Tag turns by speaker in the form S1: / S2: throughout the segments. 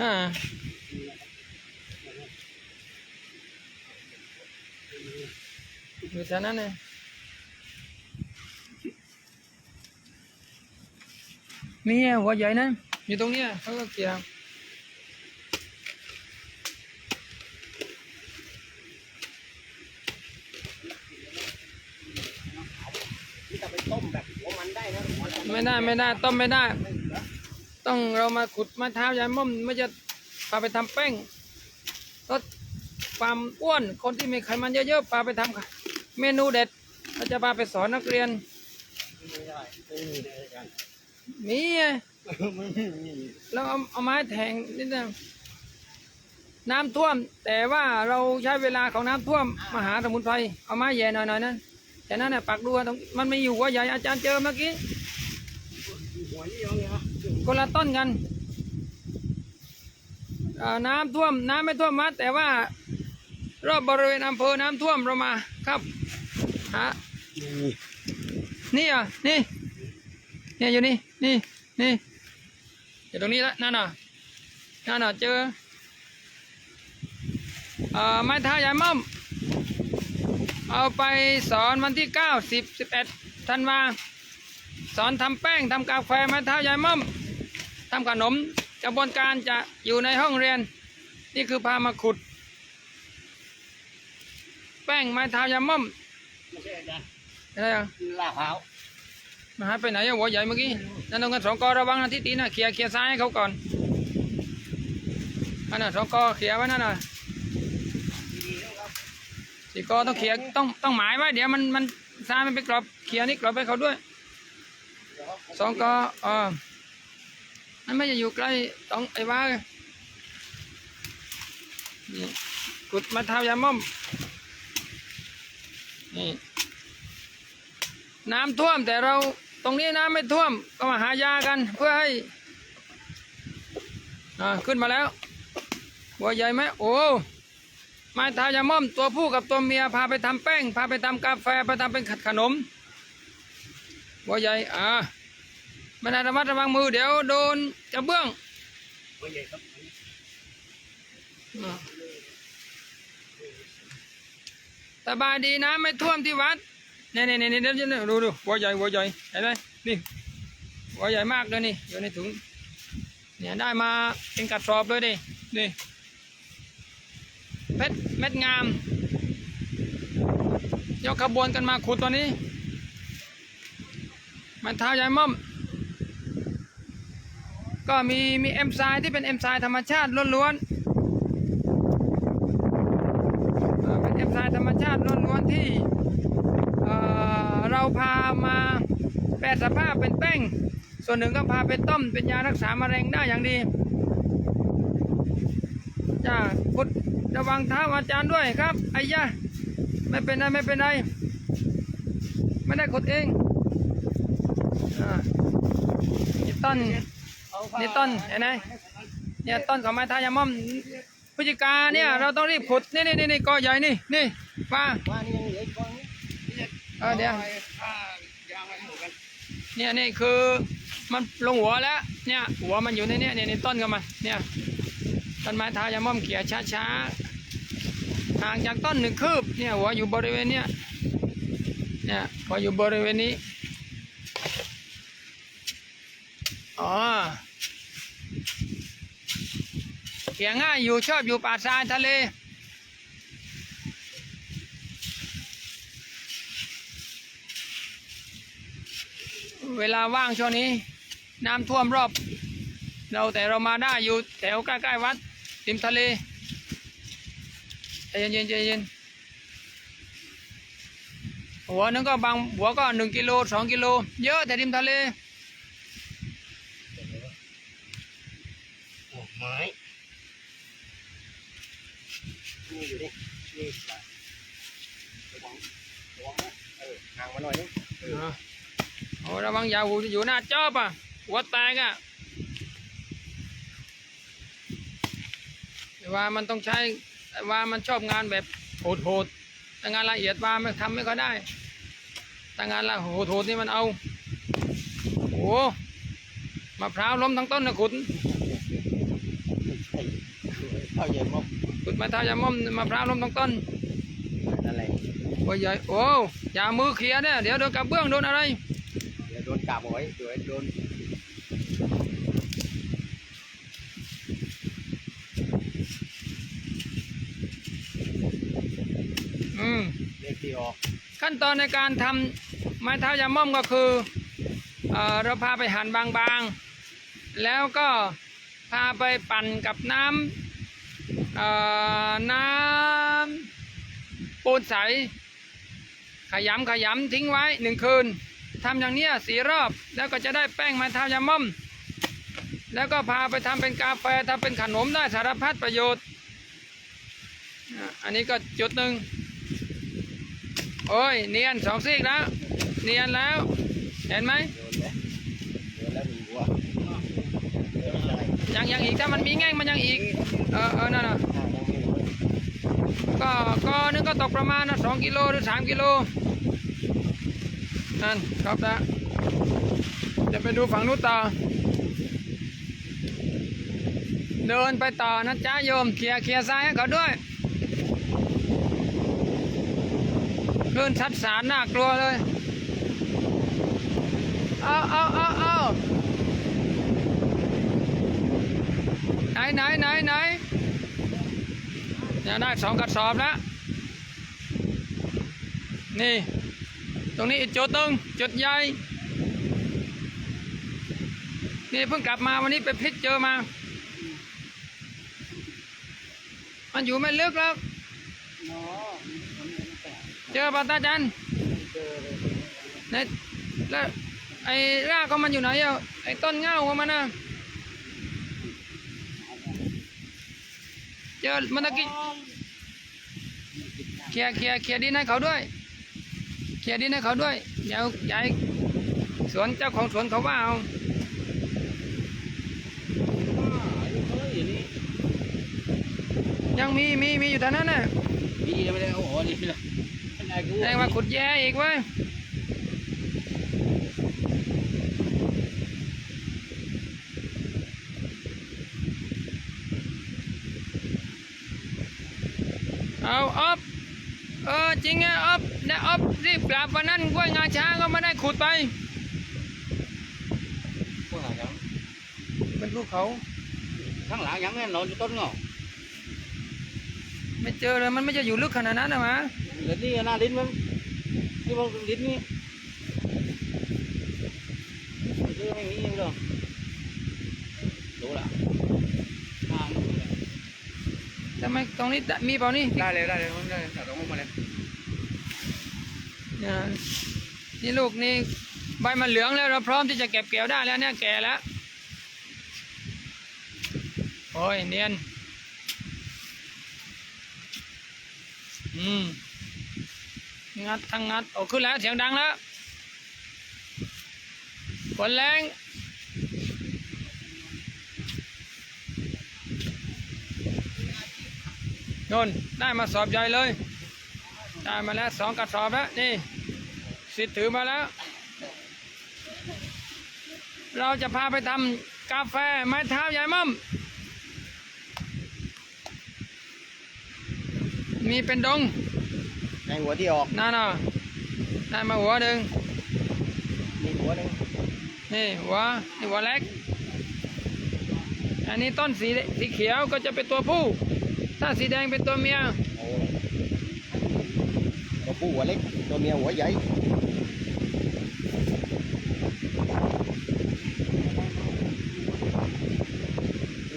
S1: อ่าอยู่แถวนั้นเลยมีอะหัวใหญ่นะอยู่ตรงเนี้ยเขาก็เกี่ยว
S2: นี่จะไปต้มแบบหัวมันได้นะหัวมัน
S1: ไม่ได้ไม่ได้ต้มไม่ได้ ต้องเรามาขุดมะเท้ายายม่อมไม่จะพาไปทำแป้งลดความอ้วนคนที่มีไขมันเยอะๆพาไปทำเมนูเด็ดเราจะพาไปสอนนักเรียน
S2: ไม่ได้ไม่มีเลยกัน
S1: มีไง
S2: ไม่มี
S1: เราเอาเอาไม้แทงนิดนึงน้ำท่วม แต่ว่าเราใช้เวลาของน้ำท่วมมาหาสมุนไพรเอาไม้แย่หน่อยๆนั้นแต่นั้นน่ะปักดูว่าตรงมันไม่อยู่หัวใหญ่อาจารย์เจอเมื่อกี้
S2: หัวนี่ยังไงฮะ
S1: คนละต้นกันอ่าน้ำท่วมน้ำไม่ท่วมวัด แต่ว่ารอบบริเวณอำเภอน้ำท่วมเรามาครับฮะ
S2: นี่
S1: อะนี่เนี่ยอยู่นี่นี่นี่อยู่ตรงนี้ละนั่นน่ะนั่นน่ะเจอเอ่อไม้เท้ายายม่อม เอาไปสอนวันที่เก้าสิบสิบเอ็ดธันวาสอนทำแป้งทำกาแฟไม้เท้ายายม่อม ทำขนมกระบวนการจะอยู่ในห้องเรียน นี่คือพามาขุด แป้งไม้เท้ายาม่อม
S2: ไม่ใช่อาจารย์
S1: อะไรอะ
S2: ลาดพร้าว
S1: มาหายไปไหนอะหัวใหญ่เมื่อกี้นั่นต้องกันสองกอระวังนะที่ตีนะเคียร์เคียร์ซ้ายให้เขาก่อนอันน่ะสองกอเคียร์ไว้นั่นน่ะสี่กอต้องเคียร์ต้องต้องหมายไว้เดี๋ยวมันมันซ้ายมันไปกรอบเคียร์นี่กรอบให้เขาด้วยสองกอเออ มันไม่จะอยู่ใกล้ต้องไอ้ว่านี่กุดมาเท้ายาม่อมนี่น้ำท่วมแต่เราตรงนี้น้ำไม่ท่วมก็มาหายากัน เพื่อให้อ่าขึ้นมาแล้วหัวใหญ่ไหมโอ้ไม้ทายาม่อมตัวผู้กับตัวเมียพาไปทำแป้ง พาไปทำกาแฟ ไปทำเป็นขนมหัวใหญ่อ่า ไม่ได้ระมัดระวังมือเดี๋ยวโดนจะเบื้อง
S2: หัวใหญ่ครับ
S1: สบายดีนะไม่ท่วมที่วัดนี่นี่นี่นี่เดี๋ยวเดี๋ยวดูดูหัวใหญ่หัวใหญ่เห็นไหมนี่หัวใหญ่มากเลยนี่อยู่ในถุงเนี่ยได้มาเป็นกระสอบเลยดินี่เพชรเม็ดงามยกขบวนกันมาขุดตัวนี้ มันเท้ายายม่อม ก็มีมีเอ็มไซที่เป็นเอ็มไซธรรมชาติล้วนๆเป็นเอ็มไซธรรมชาติล้วนๆที่เราพามาแปรสภาพเป็นแป้ง ส่วนหนึ่งก็พาไปต้มเป็นยารักษามะเร็งได้อย่างดีจ้าพุดระวังเท้าอาจารย์ด้วยครับไอ้ยะไม่เป็นไรไม่เป็นไรไม่ได้ขดเองอ่าต้น นี่ต้นเห็นไหมเนี่ยต้นของไม้ทายาม่อมพฤศจิกาเนี่ยเราต้องรีบขุดนี่นี่นี่นี่กอใหญ่นี่นี่มา
S2: ว่าเออ
S1: เดี๋ยวเนี่ยนี่คือมันลงหัวแล้วเนี่ยหัวมันอยู่ในเนี่ยเนี่ยนี่ต้นกับมันเนี่ยต้นไม้ทายาม่อมเขี่ยช้าๆห่างจากต้นหนึ่งคืบเนี่ยหัวอยู่บริเวณเนี้ยเนี่ยหัวอยู่บริเวณนี้อ๋อ เขี่ยง่ายอยู่ชอบอยู่ป่าทรายทะเล เวลาว่างช่วงนี้ น้ำท่วมรอบ เราแต่เรามาได้อยู่แถวใกล้ๆวัดริมทะเลใจเย็นๆใจเย็นหัวนึงก็บางหัวก็หนึ่งกิโลสองกิโล เยอะแต่ริมทะเล
S2: โอ้ไม้ นี่อยู่ดินี่ระวังระวังนะเออห่างมาหน่อยนึงเออ
S1: โอ้ระวังยาหูอยู่หน้าจอบอะหัวแตกอะว่ามันต้องใช้ว่ามันชอบงานแบบโหดๆแต่งานละเอียดว่าไม่ทำไม่ค่อยได้แต่งานละโหดๆนี่มันเอาโอ้มะพร้าวล้มทั้งต้นนะขุน
S2: ไอ้าเย็นมั้ง
S1: ขุดไม้เท้ายาม่อมมะพร้าวล้มทั้งต้น
S2: นั่นแหละ
S1: โอ้ยใหญ่โอ้อย่ามือเคลียร์เนี่ยเดี๋ยวโดนกระเบื้องโดนอะไร
S2: เดี๋ยวโดนกาบเอาไว้เดี๋ยวโดน
S1: อืม
S2: เลขที่ออก
S1: ขั้นตอนในการทำไม้เท้ายาม่อมก็คือเอ่อเราพาไปหั่นบางๆ แล้วก็พาไปปั่นกับน้ำเอ่อ น้ำปูนใส ขยำขยำทิ้งไว้หนึ่งคืนทำอย่างเนี้ยสีรอบแล้วก็จะได้แป้งม้เท้ายาม่อม แล้วก็พาไปทำเป็นกาแฟทำเป็นขนมได้สารพัดประโยชน์อันนี้ก็จุดหนึ่งโอ้ยเนียนสองซีกแล้ว เนียนแล้ว เห็นไหม
S2: โดนแล้วโดนแล้วมีหัวเดี๋ ยวมันอ
S1: ยังยังอีกถ้ามันมีแง่งมันยังอีก เออเออนั่นน่ะ
S2: อ่ายังมีหัว
S1: ก็ก็นึงก็ตกประมาณนะสองกิโลหรือสามกิโลนั่นครับแล้วจะไปดูฝั่งนู้นต่อ เดินไปต่อนะจ้าโยมเคลียร์เคลียร์ซ้ายให้เขาด้วยคลื่นชัดสารน่ากลัวเลย เอาเอาเอาเอา ไหนไหนไหนไหนเนี่ยได้สองกระสอบแล้วนี่ ตรงนี้อีกจุดหนึ่งจุดใหญ่นี่เพิ่งกลับมาวันนี้ไปพลิกเจอมา มันอยู่ไม่ลึกแล้ว
S2: เนาะ
S1: เจอปะตาจัน
S2: เจอเลย
S1: ในแล้วไอ้รากของมันอยู่ไหนอะไอ้ต้นเง่าของมันนะ เจอมันตะกี้เคลียร์เคลียร์เคลียร์ดินให้เขาด้วย เคลียร์ดินให้เขาด้วย เดี๋ยวย้ายสวนเจ้าของสวนเขาว่าเอา
S2: อยู่นี่
S1: ยังมีมีมีอยู่แต่นั้นน่ะ
S2: มีไม่ได้เอาหัวนี่เลยนายกู
S1: แรงว่าขุดแย่อีกเว้ยเอาออฟเออจ ริงไงออฟได้ออฟรีบกลับวันนั้นกล้วยงาช้างก็ไม่ได้ขุดไป
S2: พวกไหนครับ
S1: เป็นภูเขา
S2: ข้างหลังยังไม่นอนอยู่ต้นเงา
S1: ไม่เจอเลยมันไม่จะอยู่ลึกขนาดนั้นนะมะ
S2: เดี๋ยวนี้หน้าดินมันนี่มันดินนี่เจอไม่มีอย่างเดียวรู้ละทาง
S1: ทำไมตรงนี้มีเปล่านี่
S2: ได้เลยได้เลยได้เลยตัดตรงมาเลย
S1: เนี่ลูกนี่ใบมันเหลืองแล้วเราพร้อมที่จะเก็บเกี่ยวได้แล้วเนี่ยแก่แล้ว โอ้ยเนียน อืม งัดทั้งงัด โอ้ขึ้นแล้วเสียงดังแล้วฝนแรงโน่นได้มาสอบใหญ่เลย ได้มาแล้วสองกระสอบแล้วนี่สิทธิ์ถือมาแล้ว เราจะพาไปทำกาแฟไม้เท้ายายม่อมมีเป็นดง
S2: ในหัวที่ออก
S1: นั่นน่ะได้มาหัวหนึ่ง
S2: มีหัวนึง
S1: นี่หัวนี่หัวเล็ก อันนี้ต้นสีสีเขียวก็จะเป็นตัวผู้ ถ้าสีแดงเป็นตัวเมีย
S2: โอ้ตัว ผู้หัวเล็ก ตัวเมียหัวใหญ่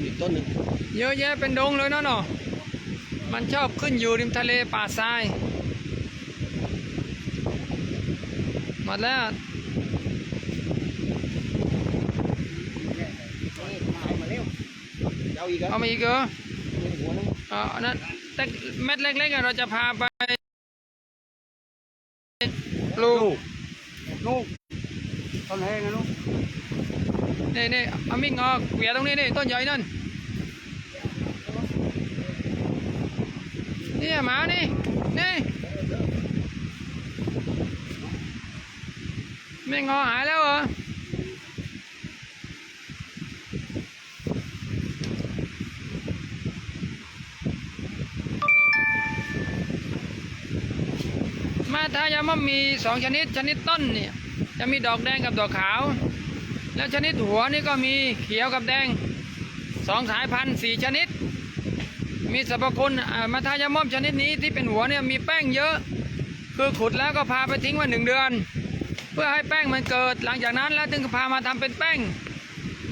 S2: อีกต้นหนึ่ง
S1: เยอะแยะเป็นดงเลยเนาะเนาะมันชอบขึ้นอยู่ริมทะเลป่าทรายหมดแล้ว
S2: มาเร็วเอาอีก
S1: เอามาอีกเหรอ
S2: หัวนึง
S1: เอาอันนั้นแต่เม็ดเล็กๆอะเราจะพาไปป ลูก
S2: ลูกต้นแห้งนะลูก
S1: นี่นี่เอามิ่งออกเกวียตรงนี้นี่ต้นใหญ่นั่นนี่หมานี่นี่ไม่งอหายแล้วเหรอายามอมมีสองชนิด ชนิดต้นเนี่ยจะมีดอกแดงกับดอกขาว แล้วชนิดหัวนี่ก็มีเขียวกับแดงสองสายพันธุ์สี่ชนิด มีสรรพคุณมาทายาม่อมชนิดนี้ที่เป็นหัวเนี่ยมีแป้งเยอะ คือขุดแล้วก็พาไปทิ้งไว้หนึ่งเดือน เพื่อให้แป้งมันเกิดหลังจากนั้นแล้วถึงพามาทำเป็นแป้ง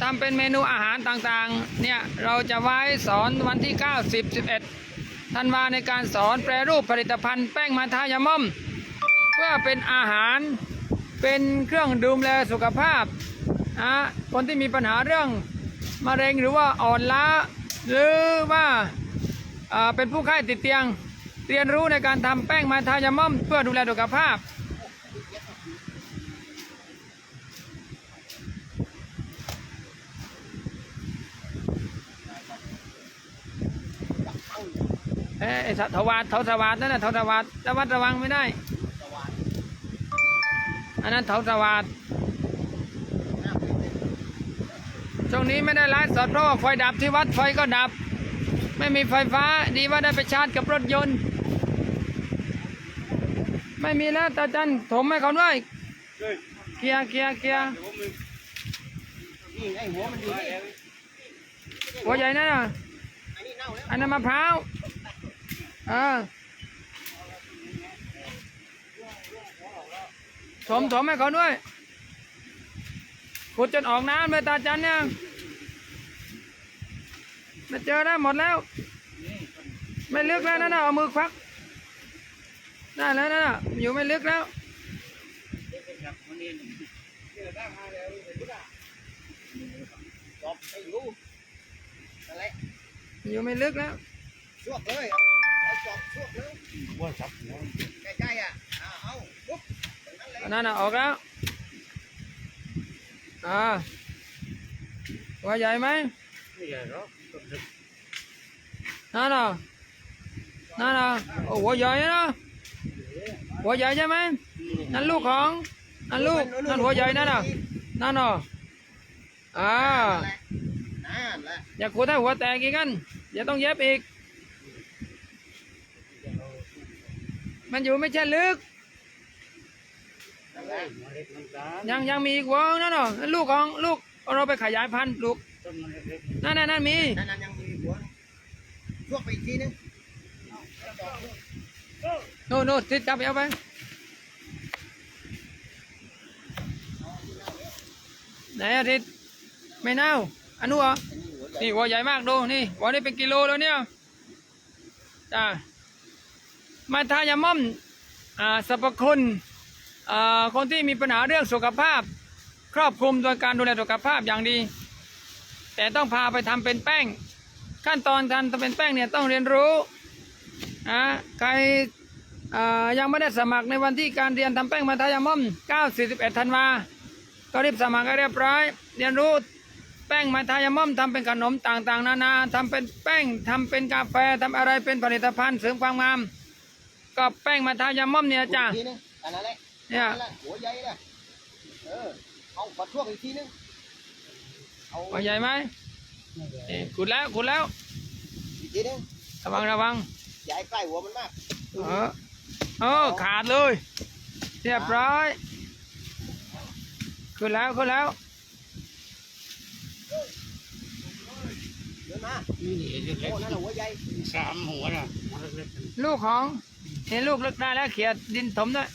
S1: ทำเป็นเมนูอาหารต่างๆ เนี่ยเราจะไว้สอนวันที่ 9 10 11ธันวาในการสอนแปรรูปผลิตภัณฑ์แป้งมาทายามอม พื่อเป็นอาหารเป็นเครื่องดูแลสุขภาพนะคนที่มีปัญหาเรื่องมะเร็งหรือว่าอ่อนล้า หรือว่าเป็นผู้ไข้ติดเตียง เรียนรู้ในการทำแป้งมาทายามอมเพื่อดูแลสุขภาพเอ้ยไอ้ทวารเถาวาดนั่นน่ะเถาสวาดระวัดระวังไม่ได้ อันนั้นเถาสวาดช่วงนี้ไม่ได้ไลฟ์สดเพราะว่าไฟดับที่วัดไฟก็ดับ ไม่มีไฟฟ้าดีว่าได้ไปชาร์จกับรถยนต์ ไม่มีแล้วตาจันถมให้เขาด้วย
S2: เฮ้ย
S1: เคลียร์เคลียร์เคลียร์หัวใหญ่นั่นน่ะ
S2: อันนี้เน่าแล้ว
S1: อันนั้นมะพร้าวเออ ถมถมให้เขาด้วย ขุดจนออกน้ำเลยตาจันเนี่ยไม่เจอแล้วหมดแล้ว ไม่ลึกแล้วนั่นน่ะเอามือควักได้แล้วนั่นน่ะอยู่ไม่ลึกแล้ว
S2: จบไอ้อยู่นั่นแหละ
S1: อยู่ไม่ลึกแล้ว
S2: ชวกเลยเอาเอาจอบชวกเลยว่าจับหัวใกล้ๆอะเอาเอาปุ๊บตรง นั้นเลย
S1: อันนั้นน่ะออกแล้วอ่าหัวใหญ่ไหม
S2: ไม่ใหญ่หรอก
S1: นั่นน่ะนั่นน่ะโอ้หัวใหญ่นะหัวใหญ่ใช่ไหมนั่นลูกของนั่นลูกนั่นหัวใหญ่นั่นน่ะนั่นน่ะอ่า
S2: นั่นแหละ
S1: อย่าขูดให้หัวแตกอีกกันอย่าต้องเย็บอีก มันอยู่ไม่ใช่ลึก
S2: นั่นแหละ
S1: ยังยังมีอีกหัวนั่นน่ะนั่นลูกของลูกเอาเราไปขยายพันธุ์ลูกนั่นนั่นนั่นมี
S2: นั่นนั่นยังมีหัวชวกไปอีกทีนึง
S1: โน่นโน่นติดจับไปเอาไปไหนอาทิตย์ไม่เน่าอันนู้นเหรอนี่หัวใหญ่มากดูนี่หัวนี่เป็นกิโลแล้วเนี่ยจ้ามาทายาม่อมอ่าสรรพคุณอ่า คนที่มีปัญหาเรื่องสุขภาพ ครอบคลุมโดยการดูแลสุขภาพอย่างดี แต่ต้องพาไปทำเป็นแป้ง ขั้นตอนการทำเป็นแป้งเนี่ยต้องเรียนรู้อ่าใครยังไม่ได้สมัครในวันที่การเรียนทำแป้งมาทายาม่อม9 41ธันวาก็รีบสมัครให้เรียบร้อย เรียนรู้แป้งมาทายาม่อมทำเป็นขนมต่างๆ นานาทำเป็นแป้งทำเป็นกาแฟทำอะไรเป็นผลิตภัณฑ์เสริมความงาม ก็แป้งมาทายาม่อมเนี่ยจ้า
S2: อีกทีนึงอันนั้นแหละ
S1: เนี่ย
S2: นั่นแหละหัวใหญ่เลยเออเอาขอชวกอีกทีนึงเอา
S1: หัวใหญ่ไหมนี่ขุดแล้วขุดแล้ว
S2: อีกทีนึง
S1: ระวังระวัง
S2: อย่าให้ใกล้หัวมันมาก
S1: เออเออขาดเลยเรียบร้อยขึ้นแล้วขึ้นแล้ว
S2: เดินมา
S3: นี่เล็ก
S2: โอ้นั่นแหละหัวใหญ่
S3: ๆสามหัวน่ะหัวเล็ก
S1: ลูกของเห็นลูกเลึกได้แล้วเขียดดินถมด้วย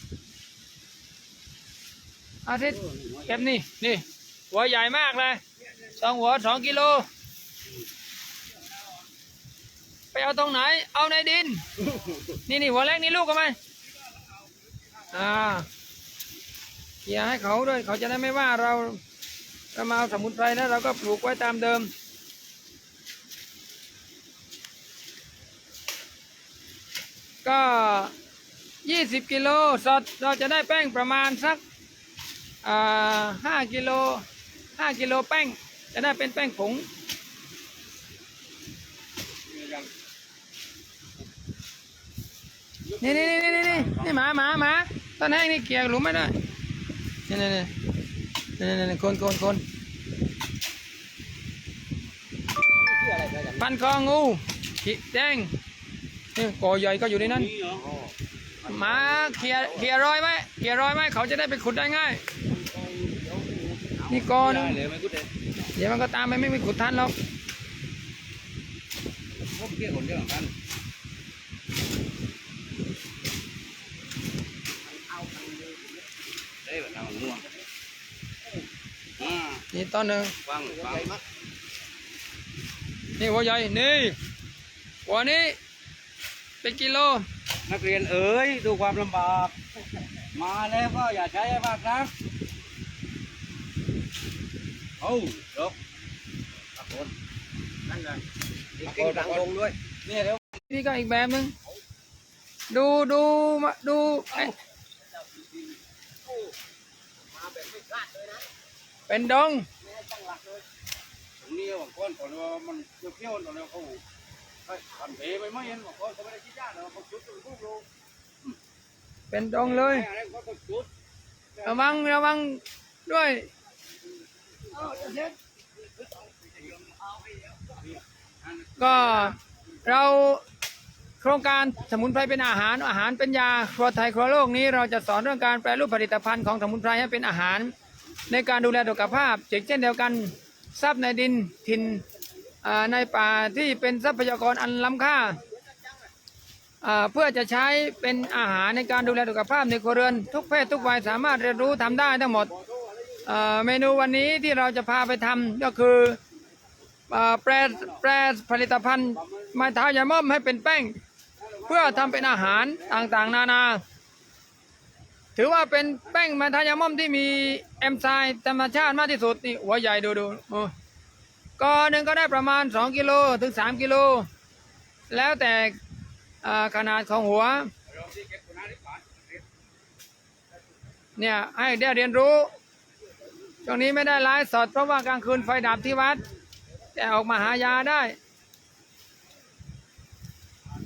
S1: อาทิตย์เก็บนี่นี่หัวใหญ่มากเลยสองหัวสองกิโล ไปเอาตรงไหน เอาในดิน นี่นี่หัวเล็กนี่ลูกกันไหมอ่าอย่าให้เขาด้วย เขาจะได้ไม่ว่าเราเรามาเอาสมุนไพรแล้วเราก็ปลูกไว้ตามเดิมก็ยี่สิบกิโลสดเราจะได้แป้งประมาณสัก ห้ากิโลห้ากิโลแป้ง จะได้เป็นแป้งผงนี่นี่นี่นี่นี่นี่หมาหมาหมาต้นแห้งนี่เกี่ยวหลุมไม่ได้นี่นี่นี่นี่นี่นี่คนคนคน
S2: นี่ชื่ออะไรกัน
S1: พันคองูขีแดงนี่กอใหญ่ก็อยู่ในนั้น
S3: นี่เหรอ
S2: อ
S1: หมาเคลียร์เคลียร์รอยไหมเคลียร์รอยไหมเขาจะได้ไปขุดได้ง่าย นี่กอหนึง
S2: ได้เลยไม่กูเด็ด
S1: เดี๋ยวมันก็ตามไปไม่มีขุดทันหรอก
S2: พวกเกี่ยวคนเดียวกันได้แบบนั้นง่วงอ่า
S1: นี่ต้นหนึ่ง
S2: ฟังฟัง
S1: นี่หัวใหญ่นี่หัวนี้เป็นกิโล
S2: นักเรียนเอ๋ยดูความลำบาก มาแล้วก็อย่าใช้ให้มากนะเอายกตะโกนนั่นไงตะโกนดังลงด้วยนี่เร็ว
S1: นี่ก็อีกแบบหนึ่งดูดูมาดูเอ๊ะเป็นดง
S2: ตรงนี้บางคนตอนว่ามันเปรี้ยวๆตอนนี้เขาเฮ้ยทำเพไม่ไม่เห็นบางคนเขาไม่ได้คิดยากหรอกเขาจุดเป็นรูปโล
S1: เป็นดงเลย
S2: ระ
S1: วังระวังด้วย ก็เราโครงการสมุนไพรเป็นอาหารอาหารเป็นยาครัวไทยครัวโลกนี้เราจะสอนเรื่องการแปรรูปผลิตภัณฑ์ของสมุนไพรให้เป็นอาหาร ในการดูแลสุขภาพเช่นเดียวกันทรัพย์ในดินถิ่นในป่าที่เป็นทรัพยากรอันล้ำค่าเพื่อจะใช้เป็นอาหารในการดูแลสุขภาพในครัวเรือน ทุกเพศทุกวัยสามารถเรียนรู้ทำได้ทั้งหมด เมนูวันนี้ที่เราจะพาไปทำก็คือแปรแปรผลิตภัณฑ์ไม้เท้ายาม่อมให้เป็นแป้ง เพื่อทำเป็นอาหารต่างๆ นานา ถือว่าเป็นแป้งไม้เท้ายาม่อมที่มีแอมไซม์ธรรมชาติมากที่สุดนี่หัวใหญ่ดูดูโอ้ก็หนึ่งก็ได้ประมาณ 2 กิโลถึง 3 กิโล แล้วแต่ขนาดของหัวเนี่ยให้ได้เรียนรู้ ช่วงนี้ไม่ได้ไลฟ์สดเพราะว่ากลางคืนไฟดับที่วัด แต่ออกมาหายาได้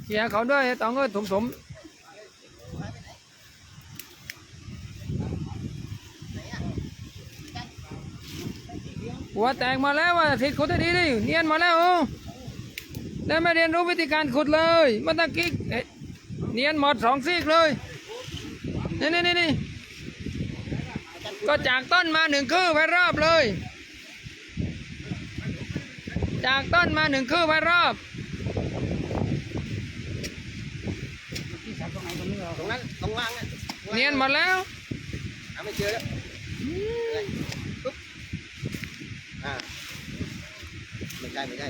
S1: เขี่ยเขาด้วยต้องก็ถมถมหัวแตกมาแล้วว่าทิศขุดให้ดีดิเนียนมาแล้วโอ้ได้มาเรียนรู้วิธีการขุดเลยมื่อตะกี้เนียนหมดสองซีกเลยนี่นี่นี่ ก็จากต้นมาหนึ่งคืบไปรอบเลย จากต้นมาหนึ่งคืบไปรอบ
S2: ตรงนั้นตรงล่างอะ
S1: เนียนหมดแล้ว
S2: หาไม่เจอแล้วปุ๊บอ่าไม่ใช่ไม่ใช่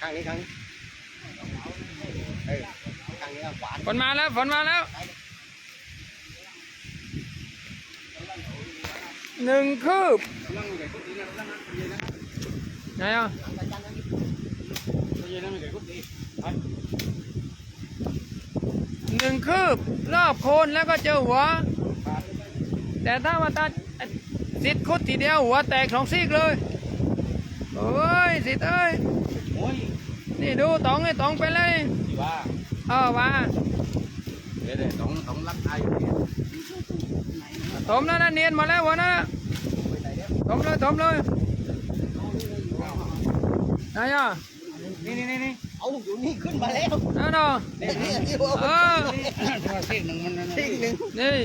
S2: ข้างนี้ข้างนี้เออข้างนี้ขวาน
S1: ฝนมาแล้วฝนมาแล้ว หนึ่งคืบ
S2: นั่งอยู่ไหนกุฏินะนั่งนั่งเย็นนะ
S1: ไหนอะ
S2: เย็นนะไม่ไหนกุฏิ
S1: หนึ่งคืบรอบโคนแล้วก็เจอหัว แต่ถ้าว่าตัดสิทธิ์คุดทีเดียวหัวแตกสองซีกเลยโอ้ยสิทธิ์เอ้ย
S2: โอ้ย
S1: นี่ดูตองไอ้ตองไปเลย
S2: ที่ว่า
S1: เออว่า
S2: เดี๋ยวเดี๋ยวต้องต้องรับไอ้เนี่ย
S1: ถมแล้วนะเนียนมาแล้วหัวนะถมเลยถมเลยไหนอะ
S2: นี่นี่นี่นี่เอาอยู่นี่ขึ้นมาแล้ว
S1: นั่นอะ
S2: นี่นี่
S1: เออ
S3: ถ้าซีกหนึ่งมันนั่น
S2: อีกหนึ่ง
S1: นี่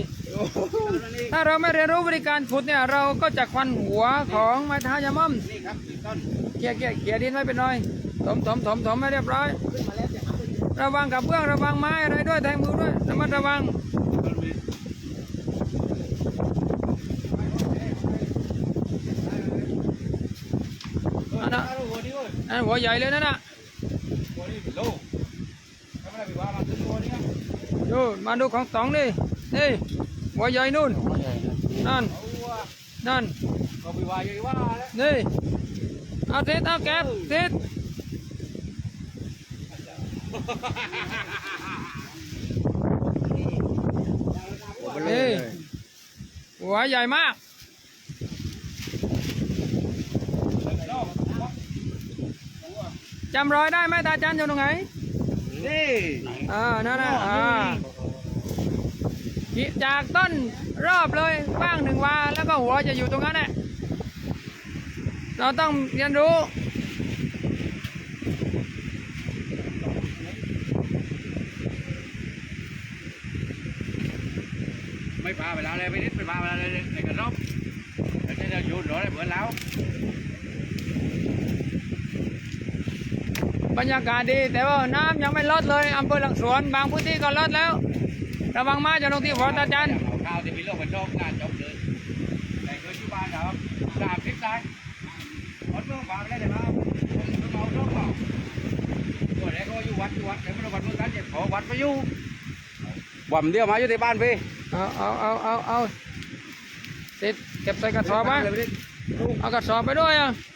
S1: ถ้าเราไม่เรียนรู้วิธีการขุดเนี่ยเราก็จะควันหัวของไม้เท้ายาม่อม
S2: นี่ครับต้น
S1: เกี่ยเกี่ยเกี่ยดินไว้เป็นหน่อยถมถมถมถมให้เรียบร้อย ระวังกับเบื้องระวังไม้อะไรด้วยแทงมือด้วยระมัดระวังอันนั้น
S2: หัว นี่เว้ย
S1: อันหัวใหญ่เลยนั่นน่ะ
S2: หัวนี่เป็นโลทำไมไปว่ามาขึ้นหัวนี่ครับ
S1: ดูมาดูของตองนี่นี่หัวใหญ่นู่นนั่น
S2: เอาว่า
S1: นั่น
S2: ก็ไปว่าใหญ่ว่าแล้ว
S1: นี่เอาเสร็จเอาแก็บเสร็จนี่หัวใหญ่มาก จำรอยได้ไหมตาจันอยู่ตรงไหน
S2: นี่
S1: อ่านั่นนะอ่าจากต้นรอบเลยบ้างหนึ่งวาแล้วก็หัวจะอยู่ตรงนั้นแหละเราต้องเรียนรู้ไม่
S2: พาไปแล้วเลยไม่ได้ไม่พาไปแล้วเลยในกระรอบแต่เราอยู่หนอได้เหมือนแล้ว
S1: บรรยากาศดี แต่ว่าน้ำยังไม่ลดเลยอำเภอหลังสวน บางพื้นที่ก็ลดแล้ว ระวังมาจะลงที่ฟอร์ตาจัน
S2: เอาข้าวที่มีโรคมันชอบงานจบเลยแต่เคยที่บ้านครับสามสิบได้คนเมืองฝากได้เลยครับผมต้องเอาโรคเปล่าตัวแรกก็อยู่วัดอยู่วัดแต่ไม่รู้วัดเมืองกันเจ็บขอวัดไปอยู่บ่มเดียวมาอยู่ที่บ้านพี่
S1: เอาเอาเอาเอาเอาติดเก็บใส่กระสอบไว้
S2: เลยพี่
S1: เอากระสอบไปด้วยอะโ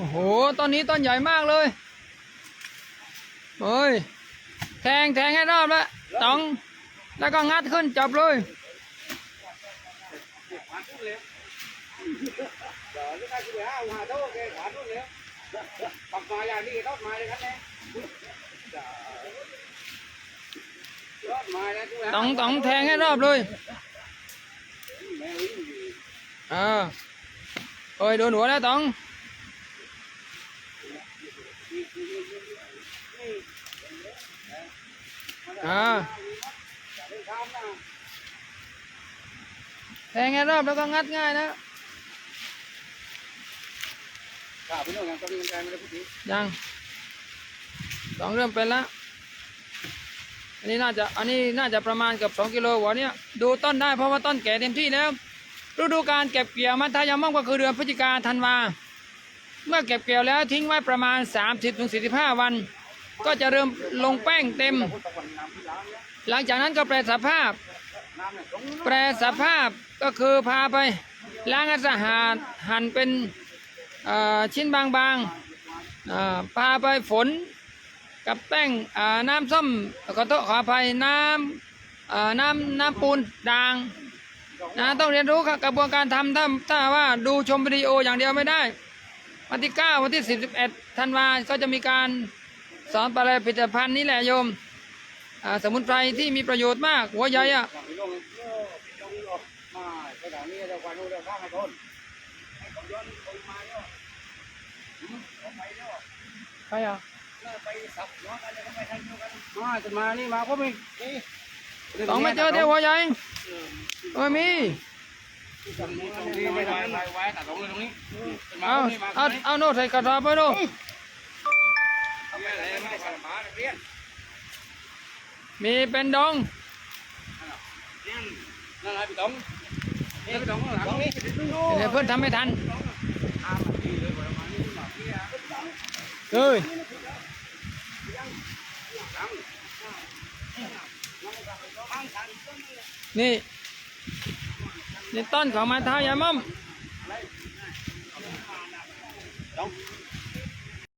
S1: โอ้โห ตอนนี้ต้นใหญ่มากเลยเฮ้ย แทงแทงให้รอบแล้วตอง แล้วก็งัดขึ้นจับเลย
S2: ต้อง
S1: ต้องแทงให้รอบเลย
S2: อ่า
S1: เฮ้ยโดนหัวแล้วต้อง อ่าแทงให้รอบแล้วก็งัดง่ายนะ
S2: ข้าวพี่น้องยังต้องมีการไม่ได้พูดถึง
S1: ยังสองเริ่มเป็นแล้วอันนี้น่าจะอันนี้น่าจะประมาณเกับสองกิโลหัวเนี้ยดูต้นได้เพราะว่าต้นแก่เต็มที่แล้วฤดูการเก็บเกี่ยวมัธยามก็คือเดือนพฤศจิกาธันวาเมื่อเก็บเกี่ยวแล้วทิ้งไว้ประมาณ 30-45 วัน ก็จะเริ่มลงแป้งเต็ม หลังจากนั้นก็แปรสภาพ แปรสภาพก็คือพาไปล้างให้สะอาดหั่นเป็นชิ้นบางๆเอ่อพาไปฝนกับแป้งน้ำส้มขอโทษขออภัยน้ำน้ำน้ำปูนด่างนะต้องเรียนรู้ครับกระบวนการทำถ้าถ้าว่าดูชมวิดีโออย่างเดียวไม่ได้ วันที่ 9 วันที่ 11ธันวาก็จะมีการ สอนประผลิตภัณฑ์นี้แหละโยมอ่าสมุนไพรที่มีประโยชน์มาก หัวใหญ่อะ
S2: พี่น้องพี่น้องพี่น้องมาไปทางนี้เราควันเราข้างให้ทนให้เขาย้อนคนมาเนาะเขาไปเนาะ
S1: ใครอะ
S2: ไปสับย้อนกันแล้วก็ไปทางเดียวกันมาจะมานี่มาก็มีนี่
S1: สองไม่เจอเดียวหัวใหญ่ไม่มี
S2: ตรงนี้ตรงนี้ไม่ไว้ไว้ไว้แต่ตรงนี้ตรงนี้มา
S1: เอา
S2: นี่มา
S1: เอาเอาโน้ตใส่กระสอบไปดู
S2: เมีเป็
S1: นดง
S2: นั่นแหละพี่ต๋องนี่พี่ต๋องข้างหลังนี่
S1: เดี๋ยวเพื่อนทำไม่ทัน
S2: อามันดีเลยประมาณนี้มาพี่อะ
S1: เฮ้ยนี่นี่ต้นของไม้เท้ายาม่อม